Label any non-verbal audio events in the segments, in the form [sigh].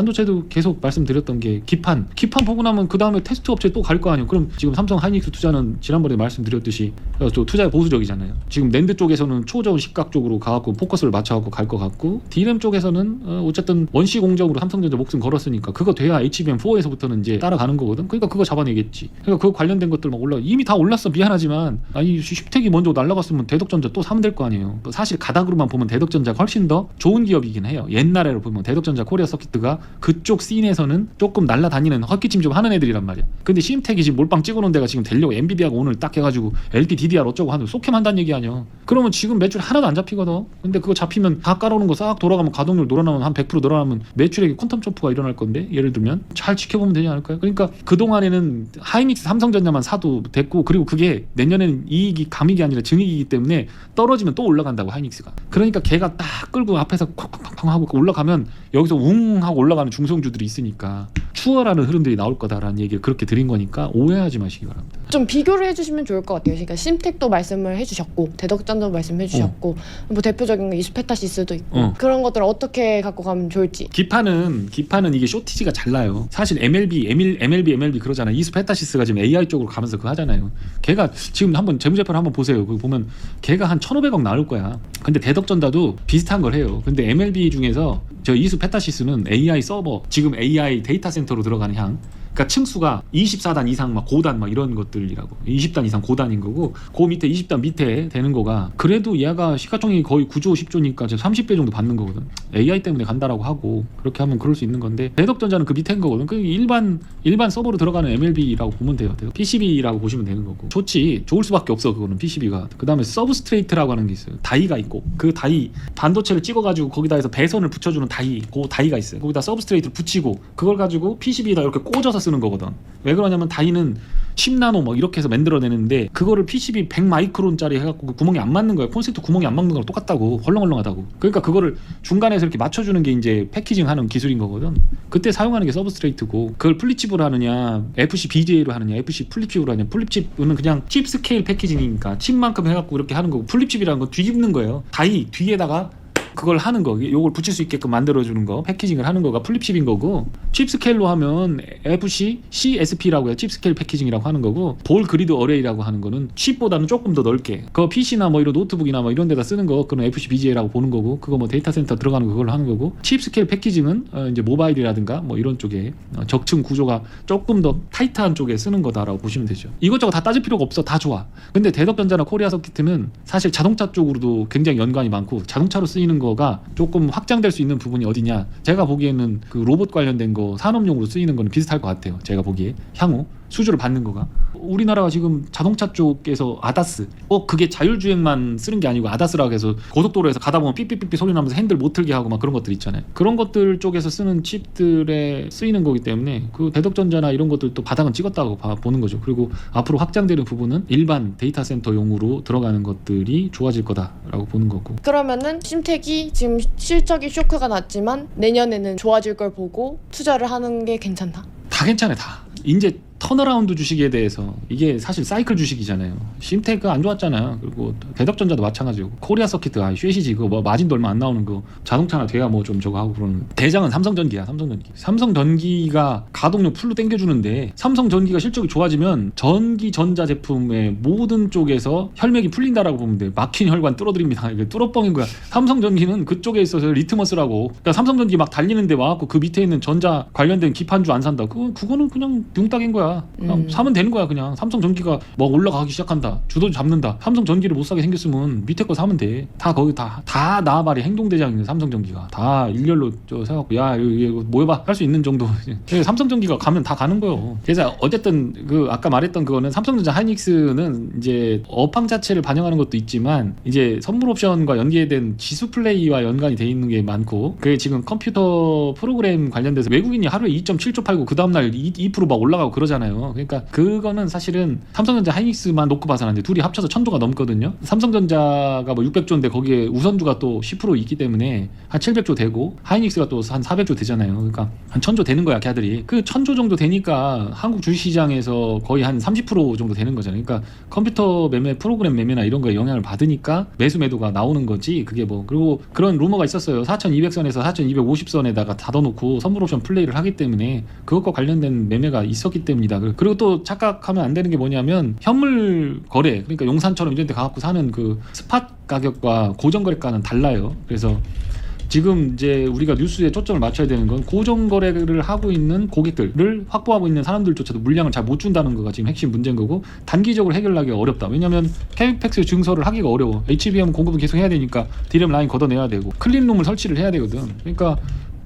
반도체도 계속 말씀드렸던 게 기판. 기판 보고 나면 그 다음에 테스트 업체 또 갈 거 아니에요. 그럼 지금 삼성 하이닉스 투자는 지난번에 말씀드렸듯이 또 투자에 보수적이잖아요. 지금 랜드 쪽에서는 초저온 식각 쪽으로 가갖고 포커스를 맞춰갖고 갈 것 같고 D램 쪽에서는 어, 어쨌든 원시 공정으로 삼성전자 목숨 걸었으니까 그거 돼야 HBM4에서부터는 이제 따라가는 거거든? 그러니까 그거 잡아내겠지. 그러니까 그 관련된 것들 막 올라 이미 다 올랐어. 미안하지만 아니 슈택이 먼저 날라갔으면 대덕전자 또 사면 될 거 아니에요. 또 사실 가닥으로만 보면 대덕전자가 훨씬 더 좋은 기업이긴 해요. 옛날에로 보면 대덕전자 코리아 서킷트가 그쪽 씬에서는 조금 날라다니는 헛기침 좀 하는 애들이란 말이야. 근데 심텍이 지금 몰빵 찍어놓은 데가 지금 되려고 엔비디아가 오늘 딱 해가지고 LP DDR 어쩌고 하는 한다는 얘기 아니야. 그러면 지금 매출 하나도 안 잡히거든. 근데 그거 잡히면 다 깔아놓은 거싹 돌아가면 가동률 늘어나면 한 100% 늘어나면 매출액에 퀀텀 점프가 일어날 건데? 예를 들면 잘 지켜보면 되지 않을까요? 그러니까 그동안에는 하이닉스 삼성전자만 사도 됐고 그리고 그게 내년에는 이익이 감익이 아니라 증익이기 때문에 떨어지면 또 올라간다고 하이닉스가. 그러니까 걔가 딱 끌고 앞에서 콱콱콱 하고 올라가면 여기서 웅 하고 올라가는 중성주들이 있으니까 추월하는 흐름들이 나올 거다라는 얘기를 그렇게 드린 거니까 오해하지 마시기 바랍니다. 좀 비교를 해주시면 좋을 것 같아요. 그러니까 심텍도 말씀을 해주셨고 대덕전도 말씀해주셨고 뭐 대표적인 거 이스페타시스도 있고 어. 그런 것들을 어떻게 갖고 가면 좋을지. 기판은 기판은 이게 쇼티지가 잘 나요. 사실 MLB, ML, MLB, MLB 그러잖아요. 이스페타시스가 지금 AI 쪽으로 가면서 그거 하잖아요. 걔가 지금 한번 재무제표를 한번 보세요. 그 보면 걔가 한 1,500억 나올 거야. 근데 대덕전자도 비슷한 걸 해요. 근데 MLB 중에서 저 이스페타시스는 AI 서버 지금 AI 데이터 센터로 들어가는 향 그러니까 층수가 24단 이상 막 고단 막 이런 것들이라고. 20단 이상 고단인 거고 그 밑에 20단 밑에 되는 거가 그래도 얘가 시가총액이 거의 9조 10조니까 30배 정도 받는 거거든. AI 때문에 간다라고 하고 그렇게 하면 그럴 수 있는 건데 대덕전자는 그 밑에인 거거든. 그 일반 일반 서버로 들어가는 MLB라고 보면 돼요. PCB라고 보시면 되는 거고. 좋지 좋을 수밖에 없어 그거는 PCB가. 그 다음에 서브스트레이트라고 하는 게 있어요. 다이가 있고. 그 다이 반도체를 찍어가지고 거기다 해서 배선을 붙여주는 다이 그 다이가 있어요. 거기다 서브스트레이트를 붙이고 그걸 가지고 PCB에다 이렇게 꽂아서 쓰는 거거든. 왜 그러냐면 다이는 10나노 뭐 이렇게 해서 만들어내는데 그거를 PCB 100 마이크론짜리 해갖고 그 구멍이 안 맞는 거야. 콘센트 구멍이 안 맞는 거랑 똑같다고. 헐렁헐렁하다고. 그러니까 그거를 중간에서 이렇게 맞춰주는 게 이제 패키징 하는 기술인 거거든. 그때 사용하는 게 서브스트레이트고 그걸 플립칩으로 하느냐 FC BJ로 하느냐 FC 플립칩으로 하느냐. 플립칩은 그냥 칩 스케일 패키징이니까 칩만큼 해갖고 이렇게 하는 거고 플립칩이라는 건 뒤집는 거예요. 다이 뒤에다가 그걸 하는 거, 요걸 붙일 수 있게끔 만들어주는 거, 패키징을 하는 거가 플립칩인 거고, 칩 스케일로 하면 FC, CSP라고 해요. 칩 스케일 패키징이라고 하는 거고, 볼 그리드 어레이라고 하는 거는 칩보다는 조금 더 넓게, 그 PC나 뭐 이런 노트북이나 뭐 이런 데다 쓰는 거, 그건 FC BGA라고 보는 거고, 그거 뭐 데이터 센터 들어가는 거 그걸로 하는 거고, 칩 스케일 패키징은 어, 이제 모바일이라든가 뭐 이런 쪽에 어, 적층 구조가 조금 더 타이트한 쪽에 쓰는 거다라고 보시면 되죠. 이것저것 다 따질 필요가 없어, 다 좋아. 근데 대덕전자나 코리아 서키트는 사실 자동차 쪽으로도 굉장히 연관이 많고, 자동차로 쓰이는 거가 조금 확장될 수 있는 부분이 어디냐? 제가 보기에는 그 로봇 관련된 거 산업용으로 쓰이는 거는 비슷할 것 같아요. 제가 보기에. 향후 수주를 받는 거가. 우리나라가 지금 자동차 쪽에서 아다스. 어 그게 자율주행만 쓰는 게 아니고 아다스라고 해서 고속도로에서 가다 보면 삐삐삐삐 소리 나면서 핸들 못 틀게 하고 막 그런 것들 있잖아요. 그런 것들 쪽에서 쓰는 칩들에 쓰이는 거기 때문에 그 대덕전자나 이런 것들도 바닥은 찍었다고 봐, 보는 거죠. 그리고 앞으로 확장되는 부분은 일반 데이터 센터용으로 들어가는 것들이 좋아질 거다라고 보는 거고. 그러면은 심텍이 지금 실적이 쇼크가 났지만 내년에는 좋아질 걸 보고 투자를 하는 게 괜찮다. 다 괜찮아요 다. 이제 턴어라운드 주식에 대해서. 이게 사실 사이클 주식이잖아요. 심테크 안 좋았잖아요. 그리고 대덕전자도 마찬가지고. 코리아 서킷 아 쉐시지 그거 뭐 마진도 얼마 안 나오는 거. 자동차나 돼야 뭐 좀 저거 하고 그러는. 대장은 삼성전기야 삼성전기. 삼성전기가 가동력 풀로 땡겨주는데 삼성전기가 실적이 좋아지면 전기 전자 제품의 모든 쪽에서 혈맥이 풀린다라고 보면 돼. 막힌 혈관 뚫어드립니다. 이게 뚫어뻥인 거야. 삼성전기는 그쪽에 있어서 리트머스라고. 그러니까 삼성전기 막 달리는데 와갖고 그 밑에 있는 전자 관련된 기판주 안 산다. 그거 그거는 그냥 둥딱인 거야 그냥 음. 사면 되는 거야 그냥. 삼성 전기가 뭐 올라가기 시작한다. 주도 잡는다. 삼성 전기를 못 사게 생겼으면 밑에 거 사면 돼 다 거기 다다 나발이 행동 대장이네 삼성 전기가. 다 일렬로 저 세갖고 야 이거, 이거 모여봐. 할 수 있는 정도. [laughs] 그래서 삼성 전기가 가면 다 가는 거예요. 그래서 어쨌든 그 아까 말했던 그거는 삼성전자 하이닉스는 이제 업황 자체를 반영하는 것도 있지만 이제 선물 옵션과 연계된 지수 플레이와 연관이 돼 있는 게 많고 그게 지금 컴퓨터 프로그램 관련돼서 외국인이 하루에 2.7조 팔고 그 다음날 2%막 올라가고 그러잖아요 많아요. 그러니까 그거는 사실은 삼성전자 하이닉스만 놓고 봐서는. 둘이 합쳐서 천조가 넘거든요. 삼성전자가 뭐 600조인데 거기에 우선주가 또 10% 있기 때문에 한 700조 되고 하이닉스가 또 한 400조 되잖아요. 그러니까 한 1000조 되는 거야, 걔들이. 그 1000조 정도 되니까 한국 주식시장에서 거의 한 30% 정도 되는 거잖아요. 그러니까 컴퓨터 매매, 프로그램 매매나 이런 거에 영향을 받으니까 매수 매도가 나오는 거지. 그게 뭐 그리고 그런 루머가 있었어요. 4,200선에서 4,250선에다가 닫아놓고 선물 옵션 플레이를 하기 때문에 그것과 관련된 매매가 있었기 때문이다. 그리고 또 착각하면 안 되는 게 뭐냐면 현물 거래 그러니까 용산처럼 이런 데 가갖고 사는 그 스팟 가격과 고정 거래가는 달라요. 그래서 지금 이제 우리가 뉴스에 초점을 맞춰야 되는 건 고정 거래를 하고 있는 고객들을 확보하고 있는 사람들조차도 물량을 잘 못 준다는 거가 지금 핵심 문제인 거고 단기적으로 해결하기가 어렵다. 왜냐하면 캐펙스 증설을 하기가 어려워. HBM 공급을 계속 해야 되니까 디램 라인 걷어내야 되고 클린룸을 설치를 해야 되거든. 그러니까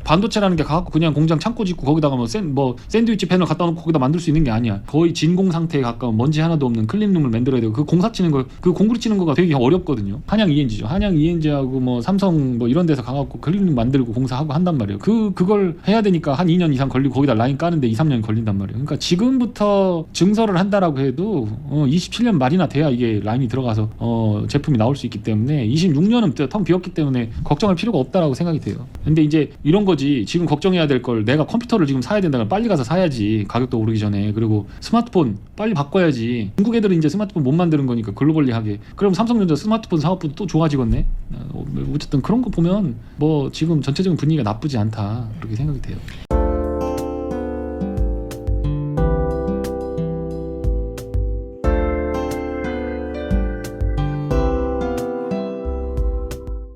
반도체라는 게 가갖고 그냥 공장 창고 짓고 거기다가 뭐, 샌, 뭐 샌드위치 패널 갖다 놓고 거기다 만들 수 있는 게 아니야. 거의 진공 상태에 가까운 먼지 하나도 없는 클린룸을 만들어야 되고 그 공사 치는 거, 그 공구리 치는 거가 되게 어렵거든요. 한양 ENG죠. 한양 ENG하고 뭐 삼성 뭐 이런 데서 가갖고 클린룸 만들고 공사하고 한단 말이에요. 그 그걸 해야 되니까 한 2년 이상 걸리고 거기다 라인 까는데 2, 3년 걸린단 말이에요. 그러니까 지금부터 증설을 한다라고 해도 어, 27년 말이나 돼야 이게 라인이 들어가서 어, 제품이 나올 수 있기 때문에 26년은 텅 비었기 때문에 걱정할 필요가 없다라고 생각이 돼요. 근데 이제 이런 거 지. 지금 걱정해야 될 걸 내가 컴퓨터를 지금 사야 된다면 빨리 가서 사야지. 가격도 오르기 전에. 그리고 스마트폰 빨리 바꿔야지. 중국 애들은 이제 스마트폰 못 만드는 거니까 글로벌리 하게. 그럼 삼성전자 스마트폰 사업부도 또 좋아지겠네? 어, 어쨌든 그런 거 보면 뭐 지금 전체적인 분위기가 나쁘지 않다. 그렇게 생각이 돼요.